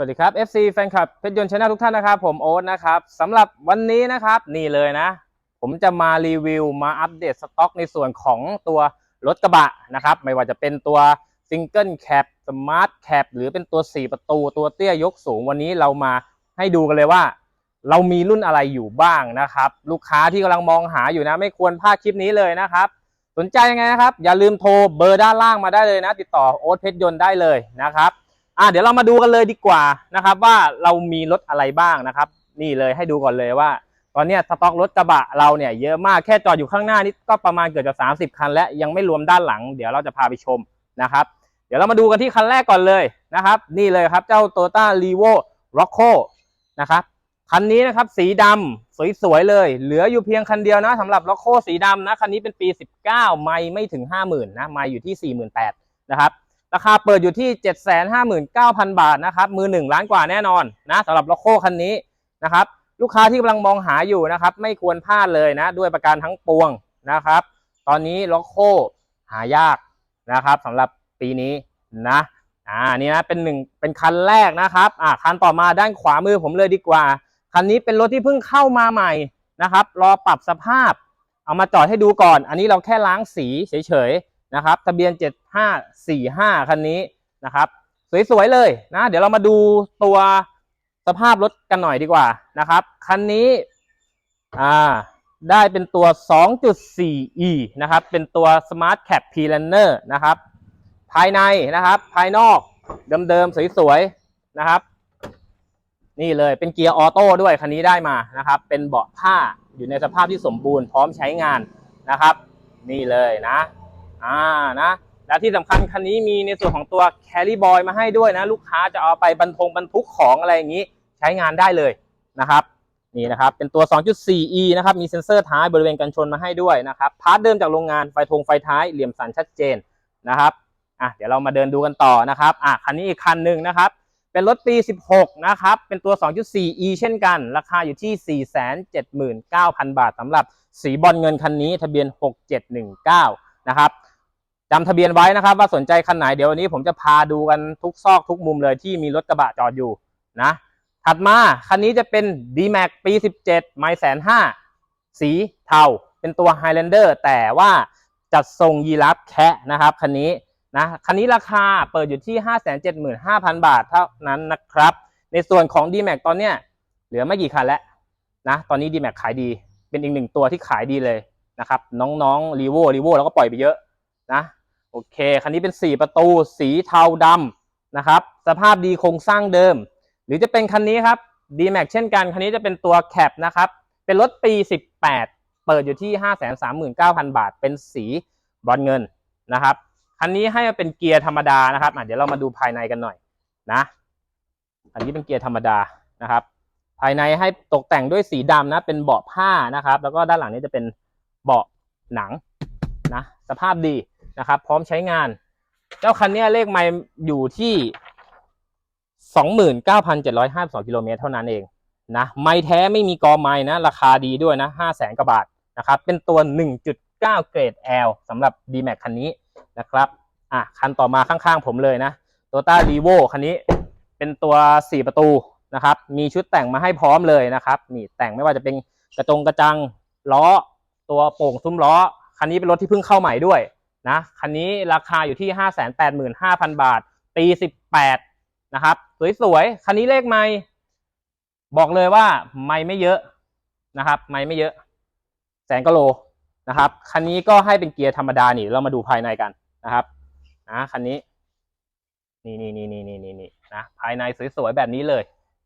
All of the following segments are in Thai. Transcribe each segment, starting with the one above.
สวัสดีครับ FC แฟนคลับเพชรยนต์ชาแนลทุกท่านนะครับ ผมโอ๊ตนะครับสำหรับวันนี้นะครับนี่เลยนะ ผมจะมารีวิวมาอัปเดตสต็อก ในส่วนของตัวรถกระบะนะครับ ไม่ว่าจะเป็นตัวซิงเกิลแคปสมาร์ทแคปหรือเป็นตัว 4 ประตูตัวเตี้ยยกสูงวันนี้เรามาให้ดูกันเลยว่า เรามีรุ่นอะไรอยู่บ้างนะครับ ลูกค้าที่กำลังมองหาอยู่นะ ไม่ควรพลาดคลิปนี้เลยนะครับ สนใจยังไงนะครับ อย่าลืมโทรเบอร์ด้านล่างมาได้เลยนะ ติดต่อโอ๊ตเพชรยนต์ได้เลยนะครับ อะเดี๋ยวเรามาดูกันเลยดีกว่านะครับ ว่าเรามีรถอะไรบ้างนะครับ นี่เลยให้ดูก่อนเลยว่า ตอนนี้สต็อกรถกระบะเราเนี่ยเยอะมากแค่จอดอยู่ข้างหน้านี่ก็ประมาณเกือบจะ30 คัน และยังไม่รวมด้านหลัง เดี๋ยวเราจะพาไปชมนะครับ เดี๋ยวเรามาดูกันที่คันแรกก่อนเลยนะครับ นี่เลยครับเจ้า Toyota r e v o Rocco นะครับคันนี้นะครับสีดำสวยๆเลย เหลืออยู่เพียงคันเดียวนะสำหรับ Rocco สีดำนะคันนี้เป็นปี 19 ไม่ไม่ถึง 50,000นะไม่อยู่ที่ 48,000นะครับ ราคาเปิดอยู่ที่ 759,000 บาทนะครับมือหนึ่งล้านกว่าแน่นอนนะสำหรับล็อกโคคันนี้นะครับลูกค้าที่กำลังมองหาอยู่นะครับไม่ควรพลาดเลยนะด้วยประการทั้งปวงนะครับ ตอนนี้ล็อกโคหายากนะครับสำหรับปีนี้นะอ่านี่นะเป็นหนึ่งเป็นคันแรกนะครับอ่าคันต่อมาด้านขวามือผมเลยดีกว่า คันนี้เป็นรถที่เพิ่งเข้ามาใหม่นะครับ รอปรับสภาพ เอามาจอดให้ดูก่อน อันนี้เราแค่ล้างสีเฉยๆ นะครับ ทะเบียน 7545 คันนี้นะครับ สวยๆเลยนะ เดี๋ยวเรามาดูตัวสภาพรถกันหน่อยดีกว่านะครับ คันนี้อ่าได้เป็นตัว 2.4e นะครับ เป็นตัว Smart Cap P Runner นะครับ ภายในนะครับ ภายนอกเดิมๆสวยๆนะครับ นี่เลยเป็นเกียร์ออโต้ด้วยคันนี้ได้มานะครับ เป็นเบาะผ้าอยู่ในสภาพที่สมบูรณ์พร้อมใช้งานนะครับ นี่เลยนะ อ่านะและที่สำคัญคันนี้มีในส่วนของตัว Carry Boy มาให้ด้วยนะ ลูกค้าจะเอาไปบรรทงบรรทุกของอะไรอย่างนี้ใช้งานได้เลยนะครับนี่นะครับเป็นตัว 2.4e นะครับมีเซ็นเซอร์ท้ายบริเวณกันชนมาให้ด้วยนะครับพาร์ทเดิมจากโรงงานไฟธงไฟท้ายเหลี่ยมสันชัดเจนนะครับอะเดี๋ยวเรามาเดินดูกันต่อนะครับอะคันนี้อีกคันหนึ่งนะครับเป็นรถปี 16 นะครับ เป็นตัว 2.4e เช่นกัน ราคาอยู่ที่ 479,000 บาทสำหรับสีบอลเงินคันนี้ทะเบียน 6719 นะครับ จำทะเบียนไว้นะครับ ว่าสนใจคันไหนเดี๋ยววันนี้ผมจะพาดูกันทุกซอกทุกมุมเลยที่มีรถกระบะจอดอยู่นะ ถัดมาคันนี้จะเป็น D-Max ปี 17 ไม่แสนห้าสีเทาเป็นตัว Highlander แต่ว่าจัดทรงยีราฟแคะนะครับคันนี้นะคันนี้ราคาเปิดอยู่ที่ 575,000 บาทเท่านั้นนะครับ ในส่วนของ D-Max ตอนเนี้ยเหลือไม่กี่คันแล้วนะตอนนี้ D-Max ขายดี เป็นอีกหนึ่งตัวที่ขายดีเลยนะครับน้องๆรีโวรีโวแล้วก็ปล่อยไปเยอะนะ เค คันนี้เป็น 4 ประตู สีเทาดำนะครับ สภาพดีโครงสร้างเดิม หรือจะเป็นคันนี้ครับ D-Max เช่นกัน คันนี้จะเป็นตัวแคปนะครับ เป็นรถปี 18 เปิดอยู่ที่ 539,000 บาท เป็นสีบรอนเงินนะครับ คันนี้ให้มาเป็นเกียร์ธรรมดานะครับเดี๋ยวเรามาดูภายในกันหน่อยนะอันนี้เป็นเกียร์ธรรมดานะครับ ภายในให้ตกแต่งด้วยสีดำนะ เป็นเบาะผ้านะครับ แล้วก็ด้านหลังนี้จะเป็นเบาะหนังนะ สภาพดี นะครับ พร้อมใช้งาน เจ้าคันนี้เลขไมล์อยู่ที่29,752กิโลเมตรเท่านั้นเองนะไม่แท้ไม่มีกอไม้นะ ราคาดีด้วยนะ5 0 0แสนกว่าบาทนะครับ เป็นตัว 1.9 เกรด L สำหรับ D-Max คันนี้นะครับอะคันต่อมาข้างๆผมเลยนะ Toyota r e v o คันนี้เป็นตัว 4 ประตูนะครับ มีชุดแต่งมาให้พร้อมเลยนะครับ นี่แต่งไม่ว่าจะเป็นกระจงกระจังล้อ ตัวโป่งซุ้มล้อ คันนี้เป็นรถที่เพิ่งเข้าใหม่ด้วย นะคันนี้ราคาอยู่ที่ 585,000 บาท ปี 18 นะครับ สวยๆ คันนี้เลขไม่บอกเลยว่าไม่ไม่เยอะนะครับไม่ไม่เยอะ แสนกว่าโลนะครับคันนี้ก็ให้เป็นเกียร์ธรรมดานี่เรามาดูภายในกันนะครับนะคันนี้นี่นี่นี่นี่นี่นี่นี่นะภายในสวยๆแบบนี้เลย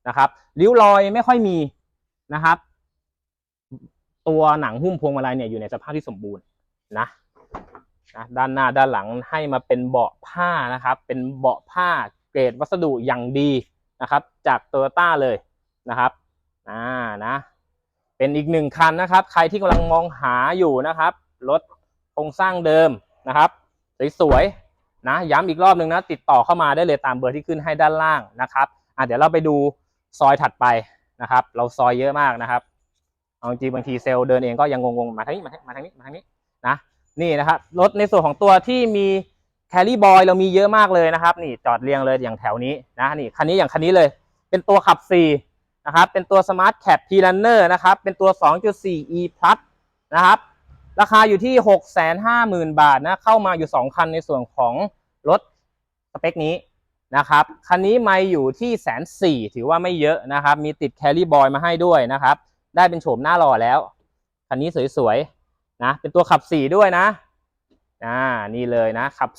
นะครับริ้วรอยไม่ค่อยมีนะครับ ตัวหนังหุ้มพวงมาลัยเนี่ยอยู่ในสภาพที่สมบูรณ์นะ นะด้านหน้าด้านหลังให้มาเป็นเบาะผ้านะครับ เป็นเบาะผ้าเกรดวัสดุอย่างดีนะครับ จากโตโยต้าเลยนะครับอ่านะเป็นอีกหนึ่งคันนะครับ ใครที่กำลังมองหาอยู่นะครับรถโครงสร้างเดิมนะครับสวยๆนะย้ำอีกรอบหนึ่งนะ ติดต่อเข้ามาได้เลยตามเบอร์ที่ขึ้นให้ด้านล่างนะครับอะเดี๋ยวเราไปดูซอยถัดไปนะครับ เราซอยเยอะมากนะครับเอาจริงบางทีเซลล์เดินเองก็ยังงงๆมาทางนี้มาทางมาทางนี้มาทางนี้นะ นี่นะครับรถในส่วนของตัวที่มีแคลรี่บอยเรามีเยอะมากเลยนะครับ นี่จอดเรียงเลยอย่างแถวนี้นะนี่คันนี้อย่างคันนี้เลย เป็นตัวขับ 4 นะครับ เป็นตัว Smart Cap P Runner นะครับ เป็นตัว 2.4 E Plus นะครับ ราคาอยู่ที่ 650,000 บาทนะ เข้ามาอยู่ 2 คันในส่วนของรถสเปคนี้นะครับ คันนี้ไม่อยู่ที่แสนสี่ถือว่าไม่เยอะนะครับ มีติดแครี่บอยมาให้ด้วยนะครับ ได้เป็นโฉมหน้าหล่อแล้ว คันนี้สวยๆ นะเป็นตัวขับ4ด้วยนะอ่านี่เลยนะขับ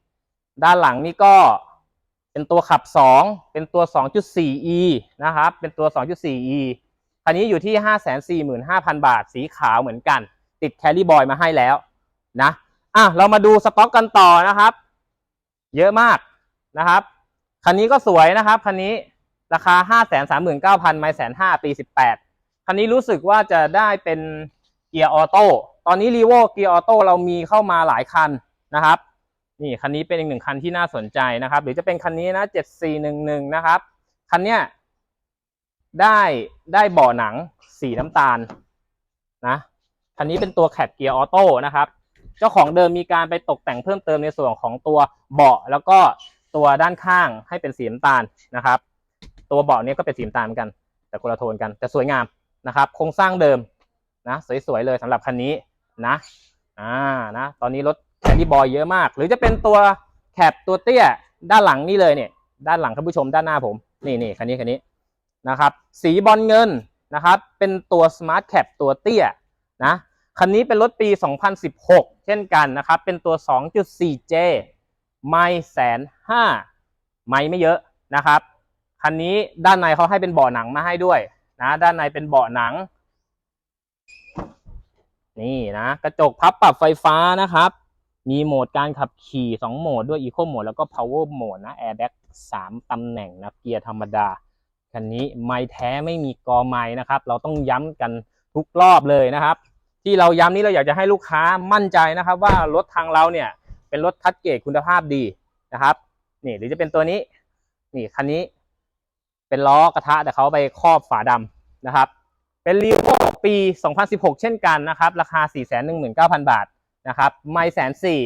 4ด้านหลังนี่ก็เป็นตัวขับ2เป็นตัว 2.4e นะครับ เป็นตัว 2.4e คันนี้อยู่ที่ 545,000 บาทสีขาวเหมือนกัน ติดแคลรี่บอยมาให้แล้วนะอะเรามาดูสต็อกกันต่อนะครับ เยอะมากนะครับ คันนี้ก็สวยนะครับ คันนี้ราคา 539,000 ไม่แสนห้าปี 18 คันนี้รู้สึกว่าจะได้เป็นเกียร์ออโต้ ตอนนี้รีโวเกียร์ออโต้เรามีเข้ามาหลายคันนะครับ นี่คันนี้เป็นอีกหนึ่งคันที่น่าสนใจนะครับ หรือจะเป็นคันนี้นะ7411นะครับ คันเนี้ยได้ได้เบาะหนังสีน้ำตาลนะคันนี้เป็นตัวแคปเกียร์ออโต้นะครับ เจ้าของเดิมมีการไปตกแต่งเพิ่มเติมในส่วนของตัวเบาะแล้วก็ตัวด้านข้างให้เป็นสีน้ำตาลนะครับ ตัวเบาะนี้ก็เป็นสีน้ำตาลเหมือนกัน แต่คนละโทนกันแต่สวยงามนะครับ โครงสร้างเดิมนะสวยๆเลยสำหรับคันนี้ นะอ่านะตอนนี้รถแคดดี้บอยเยอะมาก หรือจะเป็นตัวแคปตัวเตี้ยด้านหลังนี่เลยเนี่ย ด้านหลังท่านผู้ชมด้านหน้าผม นี่นี่คันนี้คันนี้นะครับ สีบอลเงินนะครับ เป็นตัว Smart Cap ตัวเตี้ยนะคันนี้เป็นรถปี 2016 เช่นกันนะครับ เป็นตัว 2.4J ไม่แสนห้าไม่ไม่เยอะนะครับ คันนี้ด้านในเขาให้เป็นเบาะหนังมาให้ด้วยนะ ด้านในเป็นเบาะหนัง นี่นะกระจกพับปรับไฟฟ้านะครับ มีโหมดการขับขี่ 2 โหมดด้วย Eco Mode แล้วก็ Power Mode นะ Airbag 3ตำแหน่งนะเกียร์ธรรมดา คันนี้ไม่แท้ไม่มีกอไม้นะครับ เราต้องย้ำกันทุกรอบเลยนะครับ ที่เราย้ำนี้เราอยากจะให้ลูกค้ามั่นใจนะครับ ว่ารถทางเราเนี่ยเป็นรถคัดเกรดคุณภาพดีนะครับ นี่หรือจะเป็นตัวนี้นี่คันนี้ เป็นล้อกระทะแต่เขาไปครอบฝาดำนะครับ เป็นรีโว ปี 2016 เช่นกันนะครับ ราคา 419,000 บาทนะครับไม่แสนสี่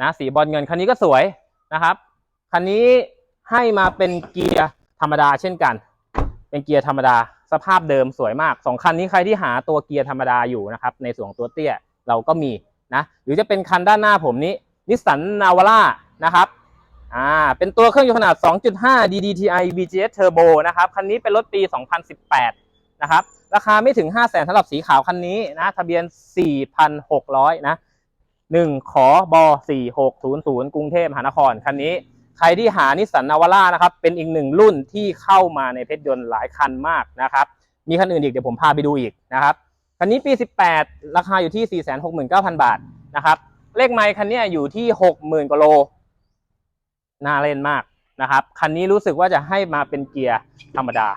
นะสีบอลเงินคันนี้ก็สวยนะครับ คันนี้ให้มาเป็นเกียร์ธรรมดาเช่นกัน เป็นเกียร์ธรรมดา สภาพเดิมสวยมากสองคันนี้ใครที่หาตัวเกียร์ธรรมดาอยู่นะครับ ในส่วนของตัวเตี้ยเราก็มีนะ หรือจะเป็นคันด้านหน้าผมนี้นิสสันนาวาร่านะครับ อ่า เป็นตัวเครื่องยนต์ขนาด 2.5 DDTI VGS Turbo นะครับ คันนี้เป็นรถปี 2018 นะครับ ราคาไม่ถึง 5 0 0 0 0 0สำหรับสีขาวคันนี้นะทะเบียน 4,600 นะ1ขอบอ4600 กรุงเทพมหานครคันนี้ ใครที่หานิสสันนาวาร่านะครับ เป็นอีกหนึ่งรุ่นที่เข้ามาในเพชรยนต์หลายคันมากนะครับ มีคันอื่นอีกเดี๋ยวผมพาไปดูอีกนะครับคันนี้ปี 18 ราคาอยู่ที่ 469,000 บาทนะครับ เลขไมค์คันนี้อยู่ที่ 60,000กว่าโล น่าเล่นมากนะครับ คันนี้รู้สึกว่าจะให้มาเป็นเกียร์ธรรมดา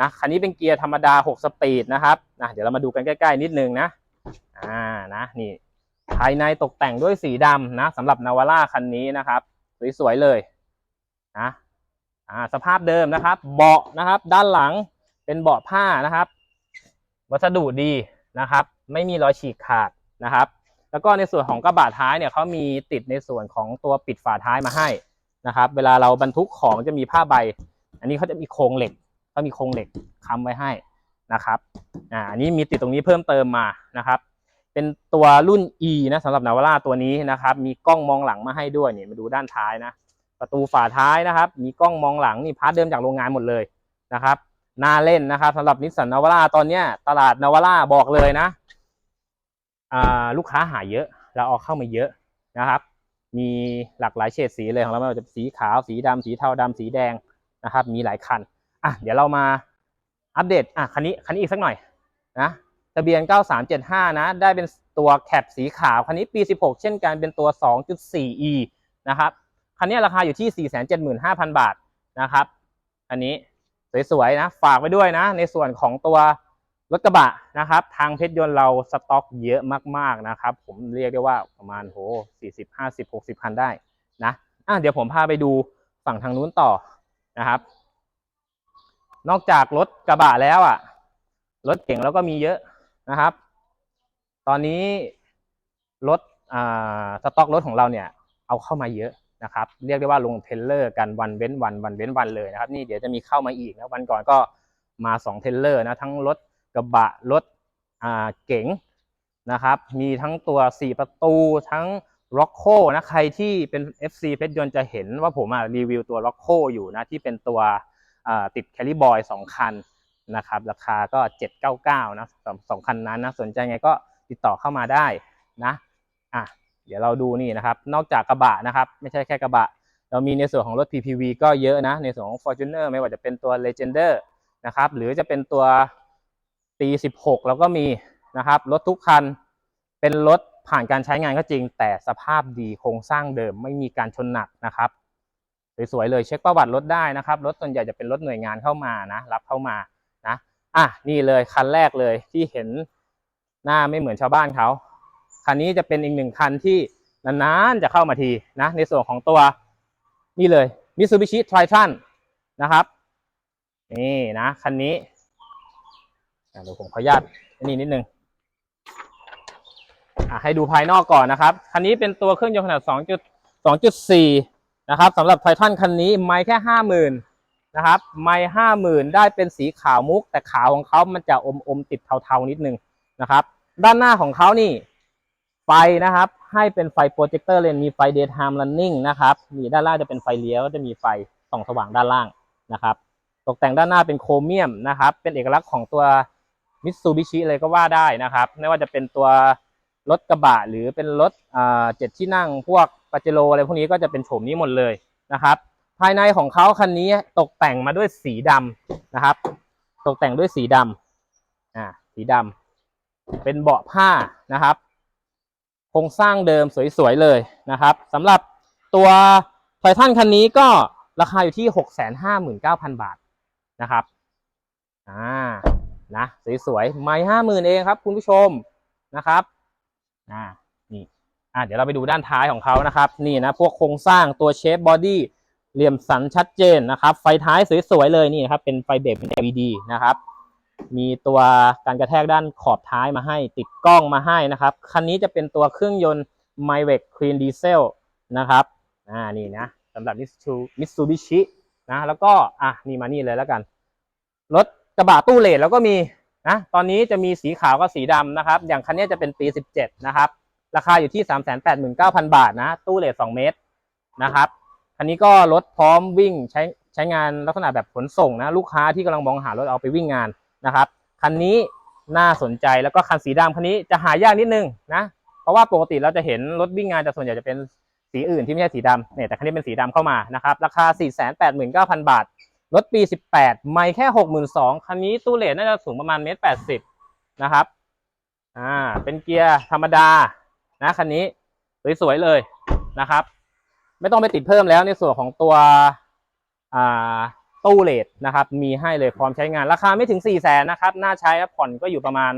นะคันนี้เป็นเกียร์ธรรมดา 6 สปีดนะครับนะเดี๋ยวเรามาดูกันใกล้ๆนิดนึงนะอ่านะนี่ภายในตกแต่งด้วยสีดำนะสำหรับนาวาร่าคันนี้นะครับสวยๆเลยนะอ่าสภาพเดิมนะครับ เบาะนะครับ ด้านหลังเป็นเบาะผ้านะครับ วัสดุดีนะครับ ไม่มีรอยฉีกขาดนะครับ แล้วก็ในส่วนของกระบะท้ายเนี่ยเขามีติดในส่วนของตัวปิดฝาท้ายมาให้นะครับ เวลาเราบรรทุกของจะมีผ้าใบ อันนี้เขาจะมีโครงเหล็ก เขามีโครงเหล็กค้ำไว้ให้นะครับอ่าอันนี้มีติดตรงนี้เพิ่มเติมมานะครับ เป็นตัวรุ่น E นะสำหรับนาวาร่าตัวนี้นะครับ มีกล้องมองหลังมาให้ด้วยนี่มาดูด้านท้ายนะ ประตูฝาท้ายนะครับ มีกล้องมองหลังนี่พาร์ทเดิมจากโรงงานหมดเลยนะครับน่าเล่นนะครับสำหรับนิสสันนาวาร่าตอนเนี้ยตลาดนาวาร่าบอกเลยนะลูกค้าหายเยอะ เราเอาเข้ามาเยอะนะครับ มีหลากหลายเฉดสีเลยของเราไม่ว่าจะสีขาวสีดำสีเทาดำสีแดงนะครับ มีหลายคัน อะเดี๋ยวเรามาอัปเดตอะคันนี้คันนี้อีกสักหน่อยนะทะเบียน 9375 นะ ได้เป็นตัวแคปสีขาวคันนี้ปี 16 เช่นกันเป็นตัว 2.4e นะครับคันนี้ราคาอยู่ที่ 475,000 บาทนะครับ อันนี้สวยๆนะฝากไว้ด้วยนะ ในส่วนของตัวรถกระบะนะครับ ทางเพชรยนต์เราสต็อกเยอะมากๆนะครับ ผมเรียกได้ว่าประมาณโห40 50 60 คันได้นะอะเดี๋ยวผมพาไปดูฝั่งทางนู้นต่อนะครับ นอกจากรถกระบะแล้วอะ รถเก่งแล้วก็มีเยอะนะครับ ตอนนี้รถอ่าสต็อกรถของเราเนี่ย เอาเข้ามาเยอะนะครับ เรียกได้ว่าลงเทเลอร์กันวันเว้นวันวันเว้นวันเลยนะครับ นี่เดี๋ยวจะมีเข้ามาอีกนะวันก่อนก็มา2เทเลอร์นะทั้งรถกระบะรถอ่าเก๋งนะครับ มีทั้งตัว 4 ประตูทั้งล็อกโคนะใครที่เป็น FC เพชรยนต์จะเห็นว่าผมอะรีวิวตัวล็อกโคอยู่นะที่เป็นตัว ติดแคลิบอยสองคันนะครับราคาก็ 799นะสองคันนั้นนะสนใจไงก็ติดต่อเข้ามาได้นะอะเดี๋ยวเราดูนี่นะครับ นอกจากกระบะนะครับ ไม่ใช่แค่กระบะ เรามีในส่วนของรถ PPV ก็เยอะนะ ในส่วนของ Fortuner ไม่ว่าจะเป็นตัว Legender นะครับหรือจะเป็นตัวปี16 แล้วก็มีนะครับรถทุกคันเป็นรถผ่านการใช้งานก็จริง แต่สภาพดีโครงสร้างเดิมไม่มีการชนหนักนะครับ สวยๆเลยเช็คประวัติรถได้นะครับรถส่วนใหญ่จะเป็นรถหน่วยงานเข้ามานะรับเข้ามานะอะนี่เลยคันแรกเลยที่เห็นหน้าไม่เหมือนชาวบ้านเขาคันนี้จะเป็นอีกหนึ่งคันที่นานๆจะเข้ามาทีนะในส่วนของตัวนี่เลย Mitsubishi Triton นะครับ นี่นะ คันนี้เดี๋ยวผมขออนุญาตนี่นิดนึงอะให้ดูภายนอกก่อนนะครับ คันนี้เป็นตัวเครื่องยนต์ขนาด 2.2.4 นะครับสำหรับไททันคันนี้ไม่แค่50,000นนะครับไม่50,000ได้เป็นสีขาวมุก แต่ขาวของเขามันจะอมอมๆติดเทาๆนิดนึงนะครับ ด้านหน้าของเขานี่ไฟนะครับ ให้เป็นไฟโปรเจคเตอร์เลนมีไฟ daytime running นะครับนี่ด้านล่างจะเป็นไฟเลี้ยวก็จะมีไฟส่องสว่างด้านล่างนะครับ ตกแต่งด้านหน้าเป็นโครเมียมนะครับ เป็นเอกลักษณ์ของตัวมิตซูบิชิเลยก็ว่าได้นะครับ ไม่ว่าจะเป็นตัวรถกระบะหรือเป็นรถเจ็ดที่นั่งพวก ปาเจโรอะไรพวกนี้ก็จะเป็นโฉมนี้หมดเลยนะครับ ภายในของเขาคันนี้ตกแต่งมาด้วยสีดำนะครับ ตกแต่งด้วยสีดำอ่าสีดำเป็นเบาะผ้านะครับโครงสร้างเดิมสวยๆเลยนะครับสำหรับตัวไททันคันนี้ก็ราคาอยู่ที่ 659,000 บาทนะครับอ่านะสวยๆ ไม่ห้าหมื่นเองครับ คุณผู้ชมนะครับอ่า อ่าเดี๋ยวเราไปดูด้านท้ายของเขานะครับ นี่นะพวกโครงสร้างตัวเชฟบอดี้เหลี่ยมสันชัดเจนนะครับ ไฟท้ายสวยๆเลยนี่นะครับเป็นไฟเบรกเป็น LED นะครับ มีตัวการกระแทกด้านขอบท้ายมาให้ ติดกล้องมาให้นะครับ คันนี้จะเป็นตัวเครื่องยนต์ m y v e c Clean Diesel นะครับ อ่านี่นะสำหรับ Mitsubishi นะแล้วก็อะนี่มานี่เลยแล้วกัน รถกระบะตู้เลดแล้วก็มีนะตอนนี้จะมีสีขาวกับสีดำนะครับ อย่างคันนี้จะเป็นปี 17 นะครับ ราคาอยู่ที่ 389,000 บาทนะ ตู้เลด2เมตรนะครับคันนี้ก็รถพร้อมวิ่งใช้ใช้งานลักษณะแบบขนส่งนะ ลูกค้าที่กำลังมองหารถเอาไปวิ่งงานนะครับคันนี้น่าสนใจแล้วก็คันสีดำคันนี้จะหายากนิดนึงนะเพราะว่าปกติเราจะเห็นรถวิ่งงานจะส่วนใหญ่จะเป็นสีอื่นที่ไม่ใช่สีดำเนี่ยแต่คันนี้เป็นสีดำเข้ามานะครับราคา 489,000 บาทรถปี 18 ไม่แค่ 62,000คันนี้ตู้เลทน่าจะสูงประมาณเมตร80นะครับอ่าเป็นเกียร์ธรรมดา นะคันนี้สวยๆเลยนะครับ ไม่ต้องไปติดเพิ่มแล้วในส่วนของตัวอ่าตู้เลทนะครับ มีให้เลยพร้อมใช้งาน ราคาไม่ถึง4 0 0แสนนะครับ น่าใช้ครับผ่อนก็อยู่ประมาณ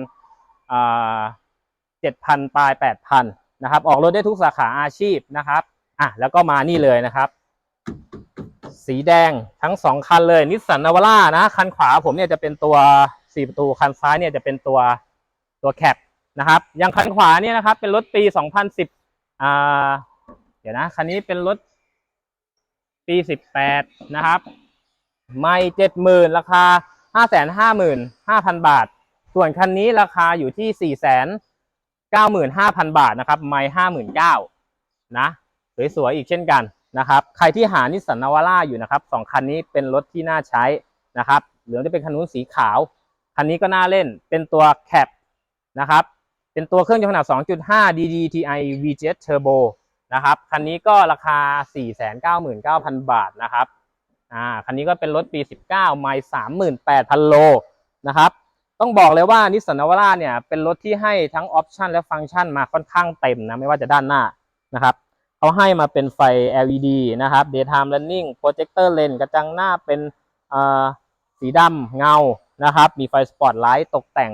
อ่า7,000ปลาย8,000นนะครับ ออกรถได้ทุกสาขาอาชีพนะครับอะแล้วก็มานี่เลยนะครับ สีแดงทั้งสองคันเลยนิสสันนาวาร่านะ คันขวาผมเนี่ยจะเป็นตัว4ประตูคันซ้ายเนี่ยจะเป็นตัวตัวแคป นะครับอย่างคันขวาเนี่ยนะครับ เป็นรถปี 2010อ่าเดี๋ยวนะคันนี้เป็นรถปี 18 นะครับไม่เจ็ดหมื่นราคาห้าแสนห้าหมื่นห้าพันบาท ส่วนคันนี้ราคาอยู่ที่สี่แสนเก้าหมื่นห้าพันบาทนะครับ ไม่ห้าหมื่นเก้านะ สวยๆ อีกเช่นกันนะครับ ใครที่หานิสสันนาวาร่าอยู่นะครับสองคันนี้เป็นรถที่น่าใช้นะครับ เหรืองจะเป็นคันนู้นสีขาว คันนี้ก็น่าเล่นเป็นตัวแคปนะครับ เป็นตัวเครื่องยนต์ขนาด 2.5 DDTI VGS Turbo นะครับ คันนี้ก็ราคา 499,000 บาทนะครับ อ่า คันนี้ก็เป็นรถปี 19 ไมล์38,000 โลนะครับ ต้องบอกเลยว่านิสสันนาวาร่าเนี่ย เป็นรถที่ให้ทั้งออปชันและฟังก์ชันมาค่อนข้างเต็มนะ ไม่ว่าจะด้านหน้านะครับ เขาให้มาเป็นไฟ LED นะครับ daytime running projector lens กระจังหน้าเป็นอ่าสีดำเงา นะครับ มีไฟสปอตไลท์ตกแต่ง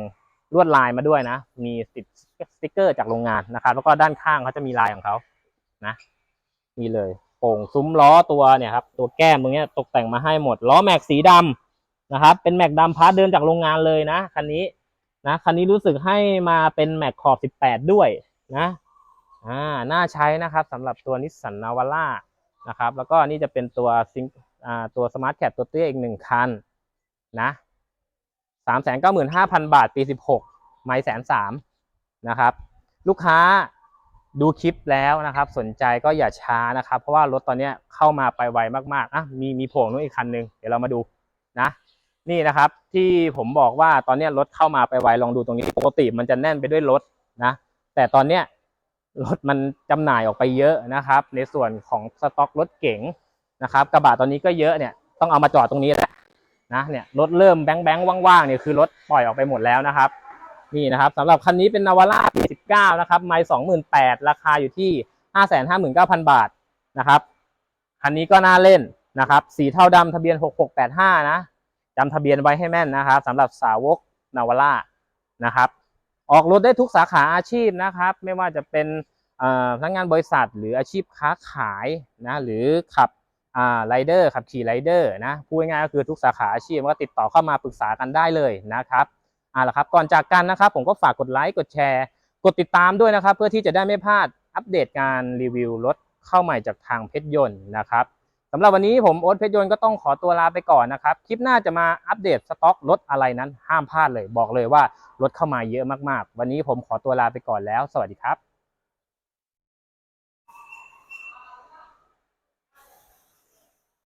ลวดลายมาด้วยนะ มีติดสติกเกอร์จากโรงงานนะครับ แล้วก็ด้านข้างเขาจะมีลายของเขานะนี่เลยโป่งซุ้มล้อตัวเนี่ยครับ ตัวแก้มตรงนี้ตกแต่งมาให้หมด ล้อแม็กสีดำนะครับ เป็นแม็กดำพาร์ทเดิมจากโรงงานเลยนะคันนี้นะคันนี้รู้สึกให้มาเป็นแม็กขอบ 18 ด้วยนะอ่าน่าใช้นะครับสำหรับตัวนิสสันนาวาร่านะครับ แล้วก็นี่จะเป็นตัวซิงอ่าตัวสมาร์ทแคปตัวเตี้ยอีกหนึ่งคันนะ สามแสนเก้าหมื่นห้าพันบาท ปีสิบหกไม่แสนสามนะครับ ลูกค้าดูคลิปแล้วนะครับ สนใจก็อย่าช้านะครับ เพราะว่ารถตอนนี้เข้ามาไปไวมากๆอะมีมีโผล่นู้นอีกคันหนึ่งเดี๋ยวเรามาดูนะนี่นะครับที่ผมบอกว่าตอนนี้รถเข้ามาไปไวลองดูตรงนี้ปกติมันจะแน่นไปด้วยรถนะ แต่ตอนเนี้ยรถมันจำหน่ายออกไปเยอะนะครับ ในส่วนของสต็อกรถเก๋งนะครับ กระบะตอนนี้ก็เยอะเนี่ยต้องเอามาจอดตรงนี้แล้ว นะเนี่ยรถเริ่มแบงแบงว่างๆเนี่ยคือรถปล่อยออกไปหมดแล้วนะครับ นี่นะครับสำหรับคันนี้เป็นนาวาร่าปี19นะครับไมล์28,000ราคาอยู่ที่559,000บาทนะครับคันนี้ก็น่าเล่นนะครับ สีเทาดำทะเบียน6685นะจำทะเบียนไว้ให้แม่นนะครับสำหรับสาวกนาวาร่านะครับ ออกรถได้ทุกสาขาอาชีพนะครับ ไม่ว่าจะเป็นเอ่อพนักงานบริษัทหรืออาชีพค้าขายนะหรือขับ ไรเดอร์ขับขี่ไรเดอร์นะพูดง่ายๆก็คือทุกสาขาอาชีพก็ติดต่อเข้ามาปรึกษากันได้เลยนะครับเอาละครับก่อนจากกันนะครับผมก็ฝากกดไลค์กดแชร์ กดติดตามด้วยนะครับ เพื่อที่จะได้ไม่พลาดอัปเดตการรีวิวรถเข้าใหม่จากทางเพชรยนต์นะครับสำหรับวันนี้ผมโอ๊ตเพชรยนต์ก็ต้องขอตัวลาไปก่อนนะครับ คลิปหน้าจะมาอัปเดตสต็อกรถอะไรนั้นห้ามพลาดเลย บอกเลยว่ารถเข้ามาเยอะมากๆ วันนี้ผมขอตัวลาไปก่อนแล้ว สวัสดีครับ